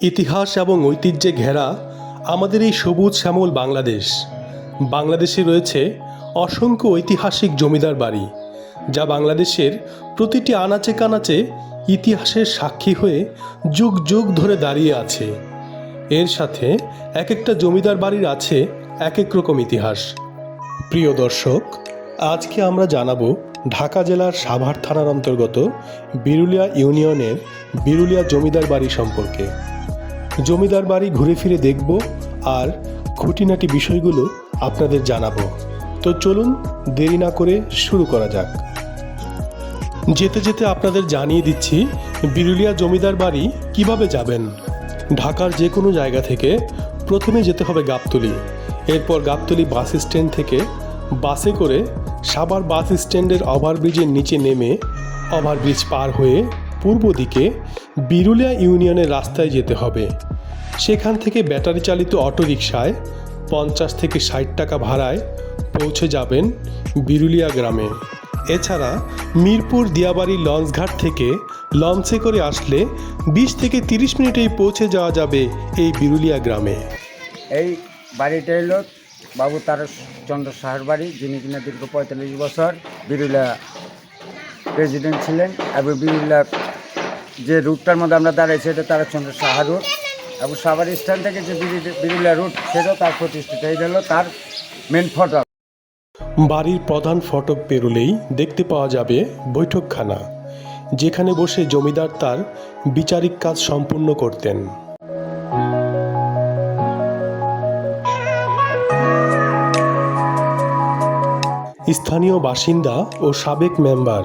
ইতিহাস এবং ঐতিহ্যে ঘেরা আমাদের এই সবুজ শ্যামল বাংলাদেশ। বাংলাদেশে রয়েছে অসংখ্য ঐতিহাসিক জমিদার বাড়ি, যা বাংলাদেশের প্রতিটি আনাচে কানাচে ইতিহাসের সাক্ষী হয়ে যুগ যুগ ধরে দাঁড়িয়ে আছে। এর সাথে এক একটা জমিদার বাড়ির আছে এক এক রকম ইতিহাস। প্রিয় দর্শক, আজকে আমরা জানাব ঢাকা জেলার সাভার থানার অন্তর্গত বিরুলিয়া ইউনিয়নের বিরুলিয়া জমিদার বাড়ি সম্পর্কে। জমিদার বাড়ি ঘুরে ফিরে দেখব আর খুঁটিনাটি বিষয়গুলো আপনাদের জানাব। তো চলুন দেরি না করে শুরু করা যাক। যেতে যেতে আপনাদের জানিয়ে দিচ্ছি, বিরুলিয়া জমিদার বাড়ি কীভাবে যাবেন? ঢাকার যে কোনো জায়গা থেকে প্রথমে যেতে হবে গাবতলি। এরপর গাবতলি বাস স্ট্যান্ড থেকে বাসে করে সাবার বাস স্ট্যান্ডের ওভারব্রিজের নিচে নেমে ওভারব্রিজ পার হয়ে পূর্ব দিকে বিরুলিয়া ইউনিয়নের রাস্তায় যেতে হবে। সেখান থেকে ব্যাটারি চালিত অটোরিকশায় পঞ্চাশ থেকে ষাট টাকা ভাড়ায় পৌঁছে যাবেন বিরুলিয়া গ্রামে। এছাড়া মিরপুর দিয়াবাড়ি লঞ্চঘাট থেকে লঞ্চে করে আসলে বিশ থেকে তিরিশ মিনিটেই পৌঁছে যাওয়া যাবে এই বিরুলিয়া গ্রামে। এই বাড়িটা হলো বাবু তারচন্দ্র সাহার বাড়ি, যিনি কিনা দীর্ঘ পঁয়তাল্লিশ বছর বিরুলা প্রেসিডেন্ট ছিলেন। এবং বিরুলা যে রুটটার মধ্যে আমরা দাঁড়াইছি এটা তারকচন্দ্র সাহা রুট। এবং সাভার স্ট্যান্ড থেকে যে বিরুলি- বিরুলিয়া রুট, সেটাও তার প্রতিষ্ঠিত। এই হলো তার মেন ফটো বাড়ির প্রধান ফটক পেরুলেই দেখতে পাওয়া যাবে বৈঠকখানা, যেখানে বসে জমিদার তার বিচারিক কাজ সম্পূর্ণ করতেন। স্থানীয় বাসিন্দা ও সাবেক মেম্বার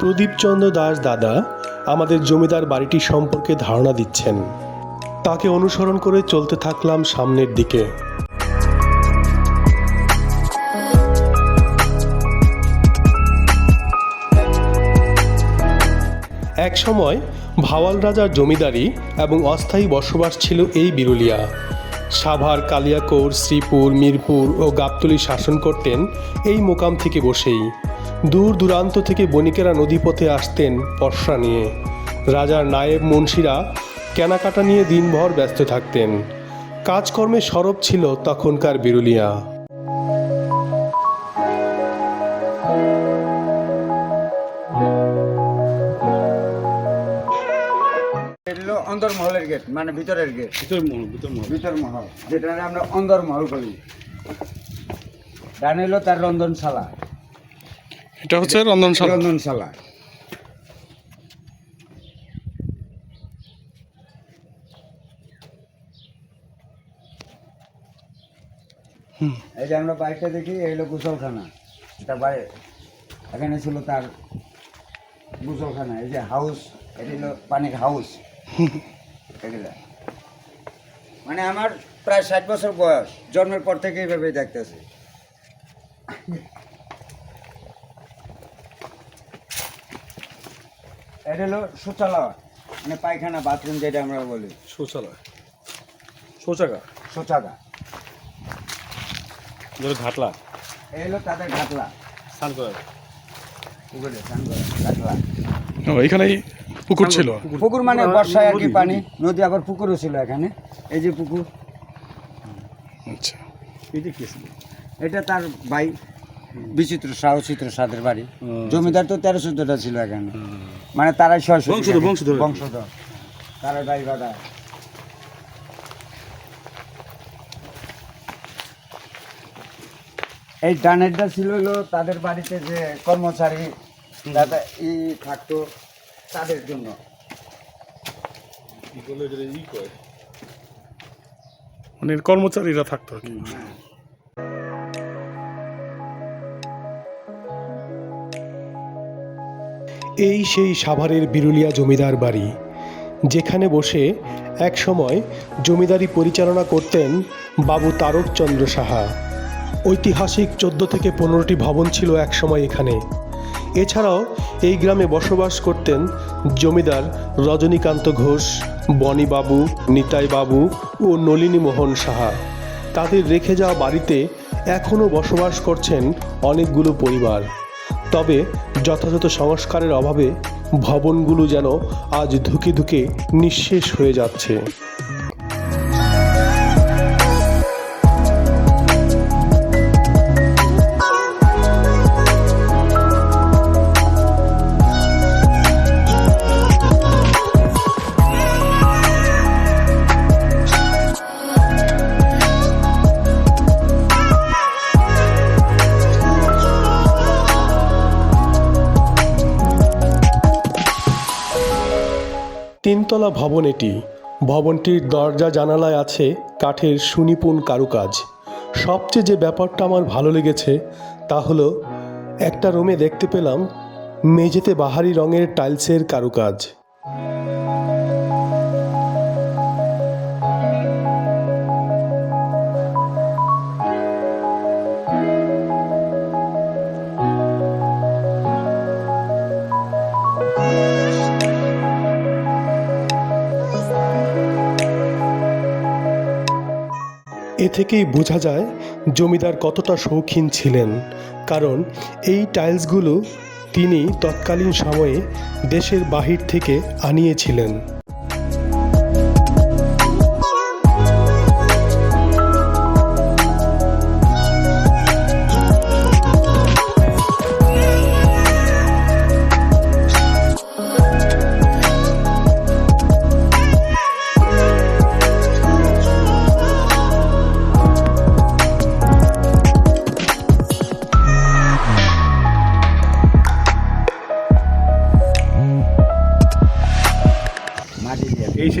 প্রদীপচন্দ্র দাস দাদা আমাদের জমিদার বাড়িটি সম্পর্কে ধারণা দিচ্ছেন। তাকে অনুসরণ করে চলতে থাকলাম সামনের দিকে। এক সময় ভাওয়াল রাজার জমিদারি এবং অস্থায়ী বসবাস ছিল এই বিরুলিয়া। সাভার, কালিয়াকোর, শ্রীপুর, মিরপুর ও গাবতলি শাসন করতেন এই মোকাম থেকে বসেই। দূর দূরান্ত থেকে বণিকেরা নদীপথে আসতেন পর্ষা নিয়ে। রাজার নায়েব মুন্সিরা কেনাকাটা নিয়ে দিনভর ব্যস্ত থাকতেন। কাজকর্মে সরব ছিল তখনকার বিরুলিয়া। এটা হলো অন্দরমহলের গেট মানে ভিতরের গেট। ভিতর মহল ভিতর মহল। ভিতর মহল যেটা আমরা অন্দরমহল বলি। ডান হলো তার রন্ধনশালা। এটা হচ্ছে রন্ধনশালা। রন্ধনশালা। এই যে আমরা বাইকটা দেখি এই হলো গোসলখানা। এটা বাইরে এখানে ছিল তার গোসলখানা। এই যে হাউস এটা হলো পানির হাউস। এগুলা মানে আমার প্রায় ষাট বছর বয়স। জন্মের পর থেকে এইভাবে দেখতেছি। এটা হলো শৌচালয় মানে পায়খানা বাথরুম যেটা আমরা বলি। শৌচালয়। শৌচাগার? শৌচাগার। ধরে ঘাটলা। এই হলো তাদের ঘাটলা। স্নান করার। পুকুরে স্নান করে ঘাটলা। এখানেই পুকুর ছিল? পুকুর। মানে বর্ষায় আর কি পানি। নদী। আবার পুকুরও ছিল এখানে। এই যে পুকুর। আচ্ছা। এটা কি ছিল এটা তার ভাই বিচিত্র শাহ চিত্র সাদের বাড়ি। জমিদার তো তেরো চোদ্দটা ছিল এখানে। মানে তারাই ছয়শো বংশধর, বংশধর। বংশধর। তারাই ভাই বাদা। এই ডানেরটা ছিল হলো তাদের বাড়িতে যে কর্মচারী দাদা ই থাকতো তাদের জন্য। মানে কর্মচারীরা থাকতো আর কি। এই সেই সাভারের বিরুলিয়া জমিদার বাড়ি, যেখানে বসে এক সময় জমিদারি পরিচালনা করতেন বাবু তারকচন্দ্র সাহা। ঐতিহাসিক চোদ্দ থেকে পনেরোটি ভবন ছিল একসময় এখানে। এছাড়াও এই গ্রামে বসবাস করতেন জমিদার রজনীকান্ত ঘোষ বনিবাবু নিতাই বাবু ও নলিনী মোহন সাহা। তাদের রেখে যাওয়া বাড়িতে এখনও বসবাস করছেন অনেকগুলো পরিবার। তবে যথাযথ সংস্কারের অভাবে ভবনগুলো যেন আজ ধুকে ধুকে নিঃশেষ হয়ে যাচ্ছে। তিনতলা ভবন এটি। ভবনটির দরজা, জানালায় আছে কাঠের সুনিপুণ কারুকাজ। সবচেয়ে যে ব্যাপারটা আমার ভালো লেগেছে, তা হলো একটা রুমে দেখতে পেলাম মেঝেতে বাহারি রঙের টাইলসের কারুকাজ। থেকেই বোঝা যায় জমিদার কতটা শৌখিন ছিলেন, কারণ এই টাইলসগুলো তিনি তৎকালীন সময়ে দেশের বাহির থেকে আনিয়েছিলেন।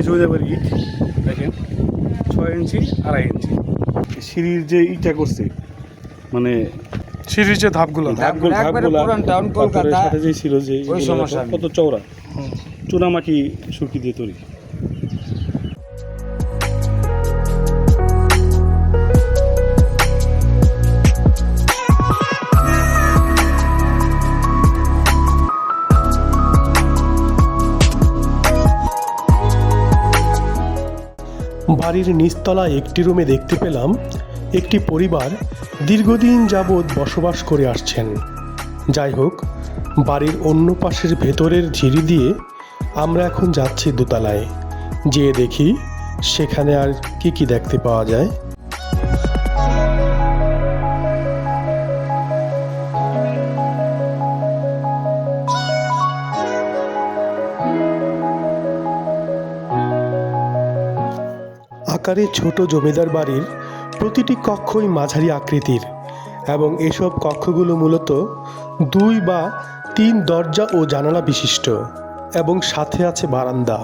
সে জমিদার ইট। দেখেন ছয় ইঞ্চি আড়াই ইঞ্চি। সিঁড়ির যে ইটা করছে মানে সিঁড়ির যে ধাপগুলো। ধাপগুলো। সাথে যে ছিল যে কত চওড়া। চুনামাটি সুরকি দিয়ে তৈরি। বাড়ির নিচতলায় একটি রুমে দেখতে পেলাম একটি পরিবার দীর্ঘদিন যাবৎ বসবাস করে আসছেন। যাই হোক, বাড়ির অন্য পাশের ভেতরের ঝিরি দিয়ে আমরা এখন যাচ্ছি দোতলায়। যেয়ে দেখি সেখানে আর কি কি দেখতে পাওয়া যায়। আকারে ছোট জমিদার বাড়ির প্রতিটি কক্ষই মাঝারি আকৃতির এবং এসব কক্ষগুলো মূলত দুই বা তিন দরজা ও জানালা বিশিষ্ট এবং সাথে আছে বারান্দা।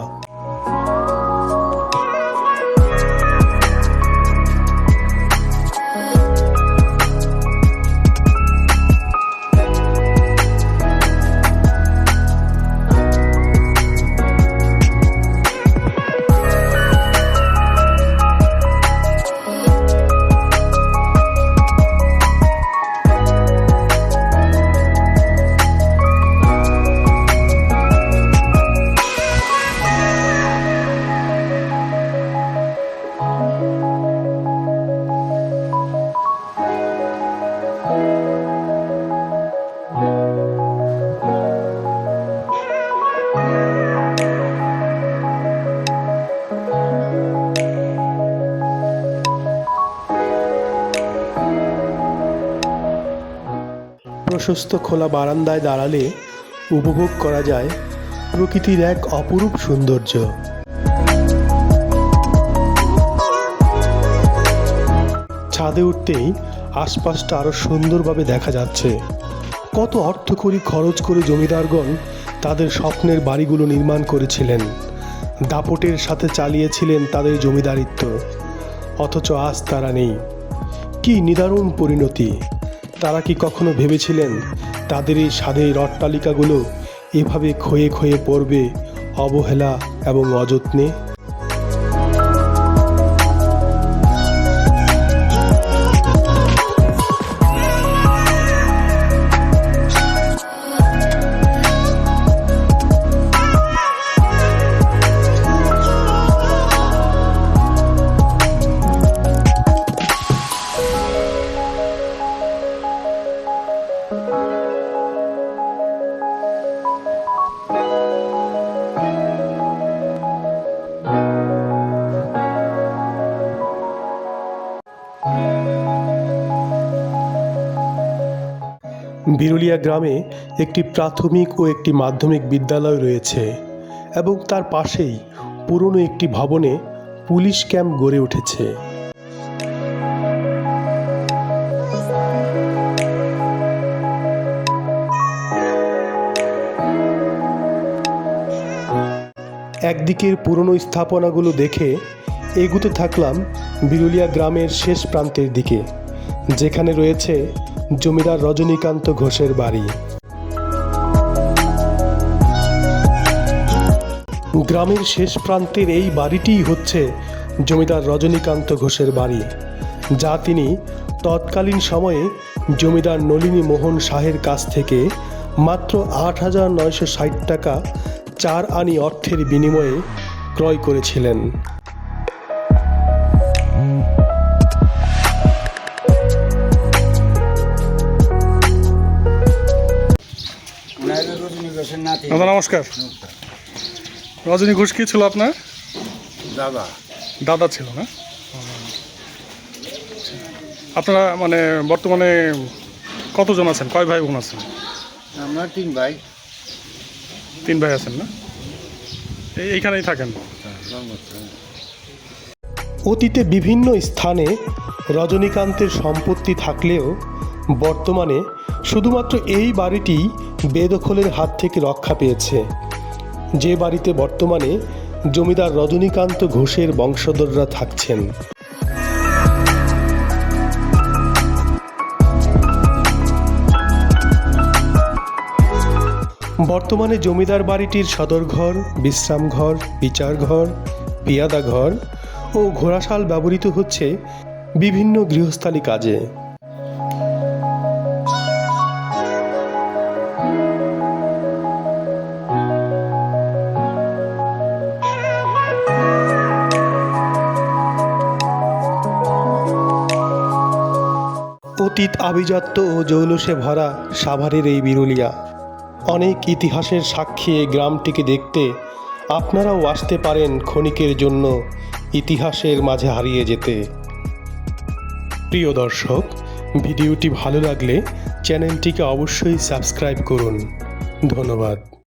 প্রশস্ত খোলা বারান্দায় দাঁড়ালে উপভোগ করা যায় প্রকৃতির এক অপরূপ সৌন্দর্য। ছাদে উঠতেই আশপাশটা আরও সুন্দরভাবে দেখা যাচ্ছে। কত অর্থকরী খরচ করে জমিদারগণ তাদের স্বপ্নের বাড়িগুলো নির্মাণ করেছিলেন। দাপটের সাথে চালিয়েছিলেন তাদের জমিদারিত্ব। অথচ আজ তারা নেই। কি নিদারুণ পরিণতি। তারা কি কখনো ভেবেছিলেন তাদের এই স্বাদের অট্টালিকাগুলো এভাবে ক্ষয়ে ক্ষয়ে পড়বে অবহেলা এবং অযত্নে? বিরুলিয়া গ্রামে একটি প্রাথমিক ও একটি মাধ্যমিক বিদ্যালয় রয়েছে এবং তার পাশেই পুরনো একটি ভবনে পুলিশ ক্যাম্প গড়ে উঠেছে। একদিকের পুরনো স্থাপনাগুলো দেখে এগুতে থাকলাম বিরুলিয়া গ্রামের শেষ প্রান্তের দিকে, যেখানে রয়েছে জমিদার রজনীকান্ত ঘোষের বাড়ি। গ্রামের শেষ প্রান্তের এই বাড়িটিই হচ্ছে জমিদার রজনীকান্ত ঘোষের বাড়ি, যা তিনি তৎকালীন সময়ে জমিদার নলিনী মোহন শাহের কাছ থেকে মাত্র আট হাজার নয়শো ষাট টাকা চার আনি অর্থের বিনিময়ে ক্রয় করেছিলেন। দাদা নমস্কার। রজনী ঘোষ কি ছিল আপনার? দাদা। দাদা ছিল না? আপনারা মানে বর্তমানে কতজন আছেন? কয় ভাই বোন আছেন? আমরা তিন ভাই। তিন ভাই আছেন না? এই- এইখানেই থাকেন। অতীতে বিভিন্ন স্থানে রজনীকান্তের সম্পত্তি থাকলেও বর্তমানে শুধুমাত্র এই বাড়িটি বেদখলের হাত থেকে রক্ষা পেয়েছে। যে বাড়িতে বর্তমানে জমিদার রজনীকান্ত ঘোষের বংশধররা থাকছেন। বর্তমানে জমিদার বাড়িটির সদরঘর, বিশ্রামঘর, বিচারঘর, পিয়াদাঘর ও ঘোড়াশাল ব্যবহৃত হচ্ছে বিভিন্ন গৃহস্থালী কাজে। অতীত আভিজাত্য ও জৌলসে ভরা সাভারের এই বিরুলিয়া। অনেক ইতিহাসের সাক্ষী এই গ্রামটিকে দেখতে আপনারাও আসতে পারেন ক্ষণিকের জন্য ইতিহাসের মাঝে হারিয়ে যেতে। প্রিয় দর্শক, ভিডিওটি ভালো লাগলে চ্যানেলটিকে অবশ্যই সাবস্ক্রাইব করুন। ধন্যবাদ।